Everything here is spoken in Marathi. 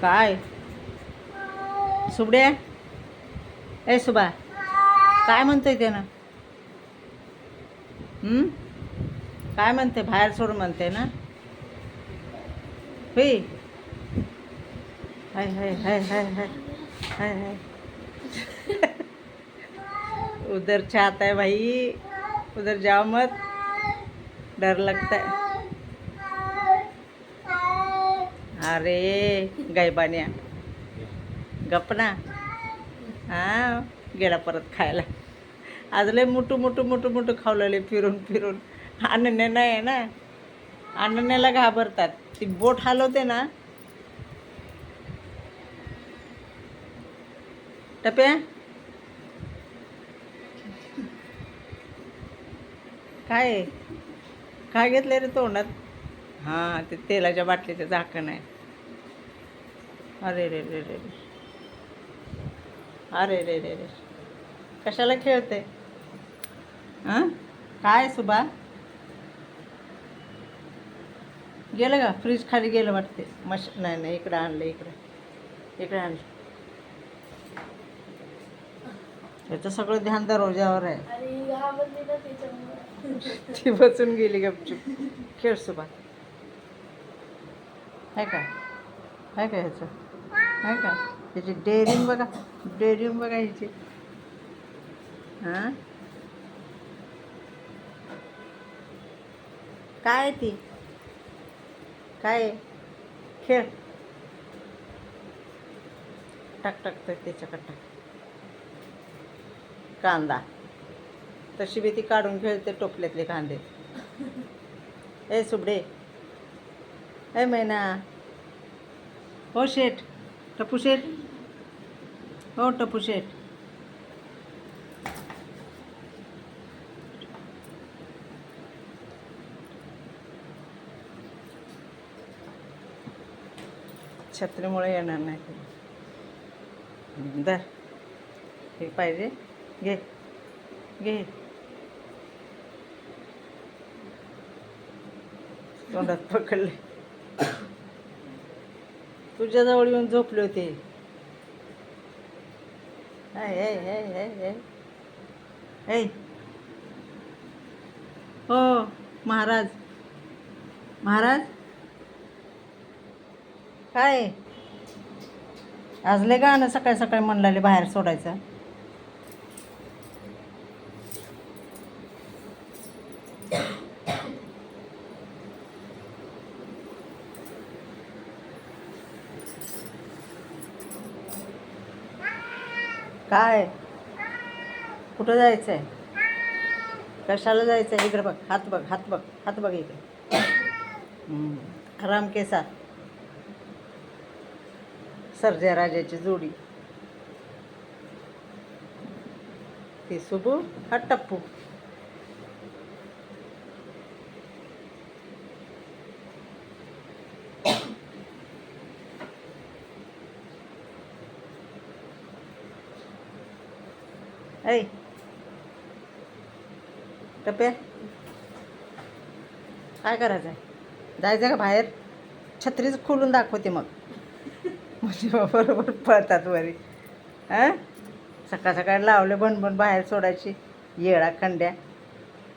काय? सुबड्या ए सुबा. काय म्हणतोय त्यानं? काय म्हणते बाहेर सोड म्हणते ना? होई. हाय हाय हाय हाय हाय हाय हाय. उधर चाहता है भाई उधर जाओ मत. डर लगता है अरे गायबान्या गप ना. गेला परत खायला. आज लय मोठू मोठू मोठू मोठू खावलेले फिरून फिरून. अनन्या नाही आहे ना. अनन्याला घाबरतात. ती बोट हलवते ना. टप्या. काय? काय घेतलं रे तोंडात? हां ते तेलाच्या बाटलीचं झाकण आहे. अरे रे रे रे रे. अरे रे रे रे. कशाला खेळते? हां काय सुबा? गेलं का? फ्रीज खाली गेलं वाटते. मश नाही नाही इकडं आणलं इकडं. इकडं आणलं. याचं सगळं ध्यान दरवाज्यावर आहे. ती बसून गेली गपचूप. खेळ सुबा. आहे का? आहे का ह्याचं आहे का? त्याची डेअरिंग बघा डेअरिंग बघा ह्याची हां? काय ती? काय खेळ. टाक टाक टाक त्याच्याकडे टाक. कांदा. तशी बी ती काढून खेळते टोपल्यातले कांदे. ए सुबडे. ए मैना. हो शेठ. टपू शेठ. हो टपू शेठ. छत्रीमुळे येणार नाही दर हे पाहिजे. घे. घे. तोंडात पकडले तुझ्याजवळ येऊन झोपले होते. हो महाराज. महाराज? काय? आज लय गाणं सकाळी सकाळी म्हणलेले बाहेर सोडायचं. काय? कुठं जायचं आहे कशाला जायचं आहे इकडं बघ हात बघ हात बघ हात बघ इकडे. हम्म. राम केसा राजाची जोडी. ती सुबू हा टप्पू. ऐ टप्प्या काय करायचं आहे जायचं का बाहेर? छत्रीच खोलून दाखवते मग. म्हणजे बरोबर पळतात वरी. हां? सकाळ सकाळी लावले बनबन बाहेर सोडायची. येळा खंड्या.